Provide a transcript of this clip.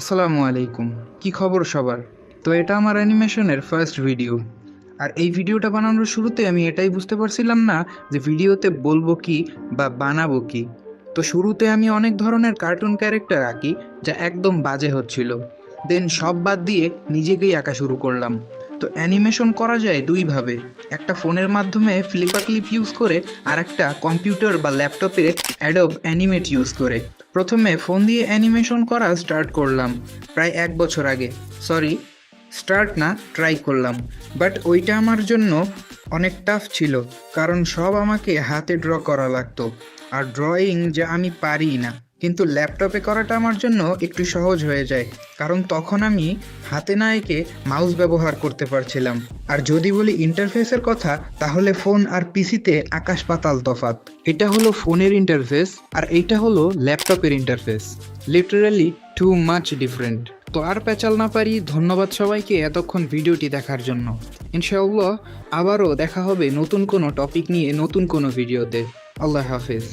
আসসালামু আলাইকুম। কি খবর সবার? তো এটা আমার অ্যানিমেশনের ফার্স্ট ভিডিও আর এই ভিডিওটা বানানোর শুরুতে আমি এটাই বুঝতে পারছিলাম না যে ভিডিওতে বলব কি বা বানাবো কি। তো শুরুতে আমি অনেক ধরনের কার্টুন ক্যারেক্টার আঁকি, যা একদম বাজে হচ্ছিল। দেন সব বাদ দিয়ে নিজেকেই আঁকা শুরু করলাম। তো অ্যানিমেশন করা যায় দুইভাবে। একটা ফোনের মাধ্যমে ফ্লিপার ক্লিপ ইউজ করে, আর একটা কম্পিউটার বা ল্যাপটপে অ্যাডব অ্যানিমেট ইউজ করে। প্রথমে ফোন দিয়ে অ্যানিমেশন করা স্টার্ট করলাম, প্রায় এক বছর আগে। সরি স্টার্ট না ট্রাই করলাম। বাট ওইটা আমার জন্য অনেক টাফ ছিল, কারণ সব আমাকে হাতে ড্র করা লাগতো। আর ড্রয়িং যা আমি পারি না। কিন্তু ল্যাপটপে করাটা আমার জন্য একটু সহজ হয়ে যায়, কারণ তখন আমি হাতে না এঁকে মাউস ব্যবহার করতে পারছিলাম। আর যদি বলি ইন্টারফেসের কথা, তাহলে ফোন আর পিসিতে আকাশ পাতাল তফাত এটা হলো ফোনের ইন্টারফেস, আর এইটা হলো ল্যাপটপের interface. Literally too much different তো আর পেঁচাল না পারি, ধন্যবাদ সবাইকে এতক্ষণ ভিডিওটি দেখার জন্য। ইনশাআল্লাহ, আবারও দেখা হবে নতুন কোনো টপিক নিয়ে নতুন কোনো ভিডিওতে। আল্লাহ হাফেজ।